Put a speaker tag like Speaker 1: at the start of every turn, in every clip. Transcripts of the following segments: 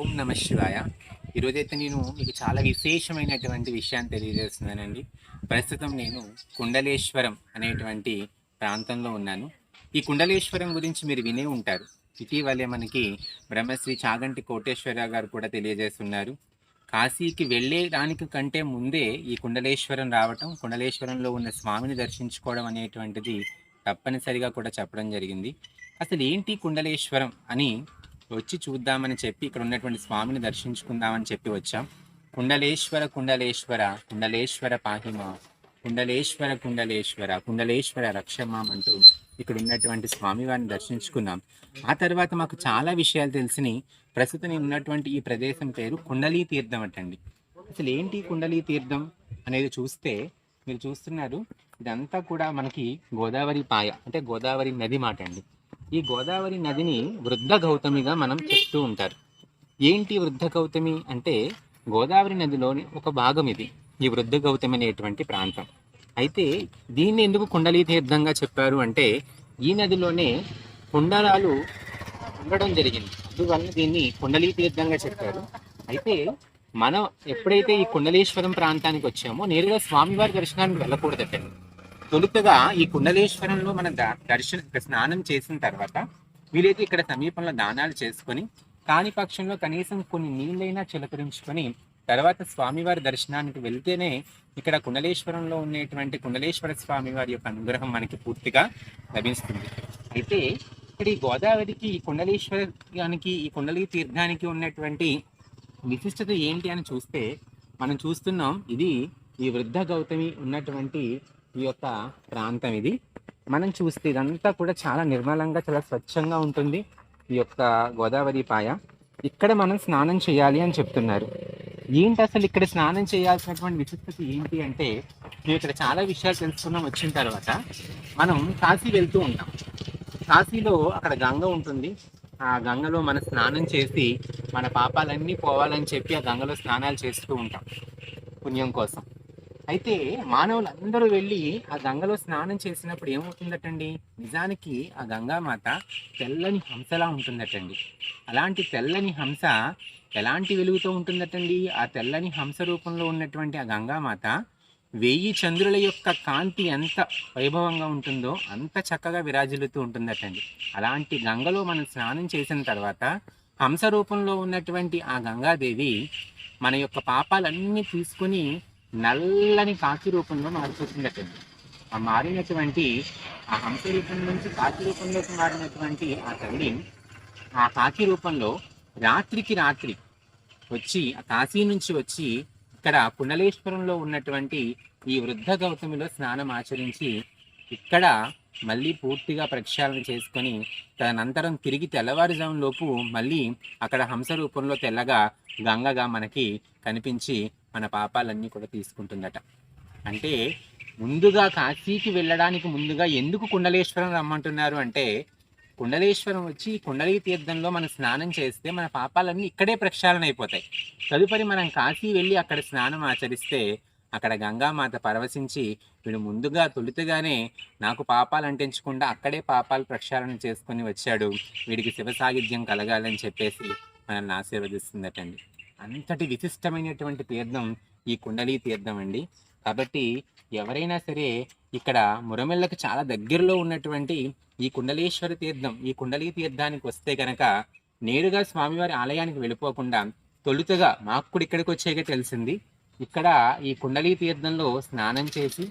Speaker 1: ఓం నమ శివాయ. ఈరోజైతే నేను మీకు చాలా విశేషమైనటువంటి విషయాన్ని తెలియజేస్తున్నానండి. ప్రస్తుతం నేను కుండలేశ్వరం అనేటువంటి ప్రాంతంలో ఉన్నాను. ఈ కుండలేశ్వరం గురించి మీరు వినే ఉంటారు. ఇటీవలే మనకి బ్రహ్మశ్రీ చాగంటి కోటేశ్వరరావు గారు కూడా తెలియజేస్తున్నారు. కాశీకి వెళ్ళేదానికి కంటే ముందే ఈ కుండలేశ్వరం రావటం కుండలేశ్వరంలో ఉన్న స్వామిని దర్శించుకోవడం అనేటువంటిది తప్పనిసరిగా కూడా చెప్పడం జరిగింది. అసలు ఏంటి కుండలేశ్వరం అని వచ్చి చూద్దామని చెప్పి ఇక్కడ ఉన్నటువంటి స్వామిని దర్శించుకుందామని చెప్పి వచ్చాం. కుండలేశ్వర కుండలేశ్వర కుండలేశ్వర పాహిమ కుండలేశ్వర కుండలేశ్వర కుండలేశ్వర రక్షమాం అంటూ ఇక్కడ ఉన్నటువంటి స్వామివారిని దర్శించుకున్నాం. ఆ తర్వాత మాకు చాలా విషయాలు తెలిసినాయి. ప్రస్తుతం ఉన్నటువంటి ఈ ప్రదేశం పేరు కుండలీ తీర్థం అటండి. అసలు ఏంటి కుండలీ తీర్థం అనేది చూస్తే మీరు చూస్తున్నారు. ఇదంతా కూడా మనకి గోదావరి పాయ అంటే గోదావరి నది మాట అండి. ఈ గోదావరి నదిని వృద్ధ గౌతమిగా మనం చెప్తూ ఉంటారు. ఏంటి వృద్ధ గౌతమి అంటే గోదావరి నదిలోని ఒక భాగం ఇది ఈ వృద్ధ గౌతమి అనేటువంటి ప్రాంతం. అయితే దీన్ని ఎందుకు కుండలీ తీర్థంగా చెప్పారు అంటే ఈ నదిలోనే కుండలాలు ఉండడం జరిగింది. అందువల్ల దీన్ని కుండలీ తీర్థంగా చెప్పారు. అయితే మనం ఎప్పుడైతే ఈ కుండలీశ్వరం ప్రాంతానికి వచ్చామో నేరుగా స్వామివారి దర్శనానికి వెళ్ళకూడదటండి తొలుతగా ఈ కుండలేశ్వరంలో మన ద- దర్శన స్నానం చేసిన తర్వాత వీలైతే ఇక్కడ సమీపంలో దానాలు చేసుకొని కాని పక్షంలో కనీసం కొన్ని నీళ్ళైనా చిలకరించుకొని తర్వాత స్వామివారి దర్శనానికి వెళ్తేనే ఇక్కడ కుండలేశ్వరంలో ఉండేటువంటి కుండలేశ్వర స్వామివారి యొక్క అనుగ్రహం మనకి పూర్తిగా లభిస్తుంది. అయితే ఇక్కడ ఈ గోదావరికి ఈ కుండలేశ్వరానికి ఈ కుండలి తీర్థానికి ఉన్నటువంటి విశిష్టత ఏంటి అని చూస్తే మనం చూస్తున్నాం ఇది ఈ వృద్ధ గౌతమి ఉన్నటువంటి ఈ యొక్క ప్రాంతం ఇది. మనం చూస్తే ఇదంతా కూడా చాలా నిర్మలంగా చాలా స్వచ్ఛంగా ఉంటుంది ఈ యొక్క గోదావరి పాయ. ఇక్కడ మనం స్నానం చేయాలి అని చెప్తున్నారు. ఏంటి అసలు ఇక్కడ స్నానం చేయాల్సినటువంటి విశిష్టత ఏంటి అంటే మేము ఇక్కడ చాలా విషయాలు తెలుసుకున్నాం వచ్చిన తర్వాత. మనం కాశీ వెళ్తూ ఉంటాం. కాశీలో అక్కడ గంగ ఉంటుంది. ఆ గంగలో మన స్నానం చేసి మన పాపాలన్నీ పోవాలని చెప్పి ఆ గంగలో స్నానాలు చేస్తూ ఉంటాం పుణ్యం కోసం. అయితే మానవులందరూ వెళ్ళి ఆ గంగలో స్నానం చేసినప్పుడు ఏమవుతుందటండి? నిజానికి ఆ గంగామాత తెల్లని హంసలా ఉంటుందటండి. అలాంటి తెల్లని హంస ఎలాంటి వెలుగుతో ఉంటుందటండి? ఆ తెల్లని హంస రూపంలో ఉన్నటువంటి ఆ గంగామాత వెయ్యి చంద్రుల యొక్క కాంతి ఎంత వైభవంగా ఉంటుందో అంత చక్కగా విరాజిల్లుతూ ఉంటుందటండి. అలాంటి గంగలో మనం స్నానం చేసిన తర్వాత హంస రూపంలో ఉన్నటువంటి ఆ గంగాదేవి మన యొక్క పాపాలన్నీ తీసుకుని నల్లని కాకి రూపంలో మారిపోతుందటండి ఆ మారినటువంటి ఆ హంస రూపం నుంచి కాకి రూపంలోకి మారినటువంటి ఆ తల్లి ఆ కాకి రూపంలో రాత్రికి రాత్రి వచ్చి ఆ కాశీ నుంచి వచ్చి ఇక్కడ పునలేశ్వరంలో ఉన్నటువంటి ఈ వృద్ధ గౌతమిలో స్నానం ఆచరించి ఇక్కడ మళ్ళీ పూర్తిగా ప్రక్షాళన చేసుకొని తదనంతరం తిరిగి తెల్లవారుజాములోపు మళ్ళీ అక్కడ హంస రూపంలో తెల్లగా గంగగా మనకి కనిపించి మన పాపాలన్నీ కూడా తీసుకుంటుందట. అంటే ముందుగా కాశీకి వెళ్ళడానికి ముందుగా ఎందుకు కుండలేశ్వరం రమ్మంటున్నారు అంటే కుండలేశ్వరం వచ్చి కుండలీ తీర్థంలో మనం స్నానం చేస్తే మన పాపాలన్నీ ఇక్కడే ప్రక్షాళన అయిపోతాయి. తదుపరి మనం కాశీ వెళ్ళి అక్కడ స్నానం ఆచరిస్తే అక్కడ గంగామాత పరవశించి వీడు ముందుగా తొలుతగానే నాకు పాపాలు అంటించకుండా అక్కడే పాపాలు ప్రక్షాళన చేసుకొని వచ్చాడు. వీడికి శివ సాగిధ్యం కలగాలని చెప్పేసి మనల్ని ఆశీర్వదిస్తుందటండి. అంతటి విశిష్టమైనటువంటి తీర్థం ఈ కుండలి తీర్థం అండి. కాబట్టి ఎవరైనా సరే ఇక్కడ మురమెళ్ళకు చాలా దగ్గరలో ఉన్నటువంటి ఈ కుండలేశ్వర తీర్థం ఈ కుండలీ తీర్థానికి వస్తే కనుక నేరుగా స్వామివారి ఆలయానికి వెళ్ళిపోకుండా తొలుతగా మాకు కూడా ఇక్కడికి వచ్చేగా తెలిసింది. ఇక్కడ ఈ కుండలీ తీర్థంలో స్నానం చేసి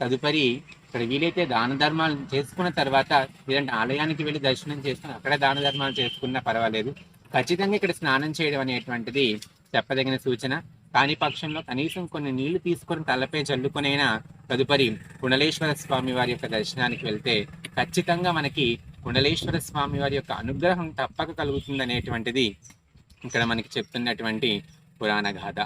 Speaker 1: తదుపరి ఇక్కడ వీలైతే దాన ధర్మాలు చేసుకున్న తర్వాత లేదంటే ఆలయానికి వెళ్ళి దర్శనం చేసుకుని అక్కడ దాన ధర్మాలు చేసుకున్నా పర్వాలేదు. ఖచ్చితంగా ఇక్కడ స్నానం చేయడం అనేటువంటిది చెప్పదగిన సూచన. కాని పక్షంలో కనీసం కొన్ని నీళ్ళు తీసుకొని తలపై చల్లుకొనైనా తదుపరి కుండలేశ్వర స్వామి వారి యొక్క దర్శనానికి వెళ్తే ఖచ్చితంగా మనకి కుండలేశ్వర స్వామి వారి యొక్క అనుగ్రహం తప్పక కలుగుతుంది అనేటువంటిది ఇక్కడ మనకి చెప్తున్నటువంటి పురాణ గాథ.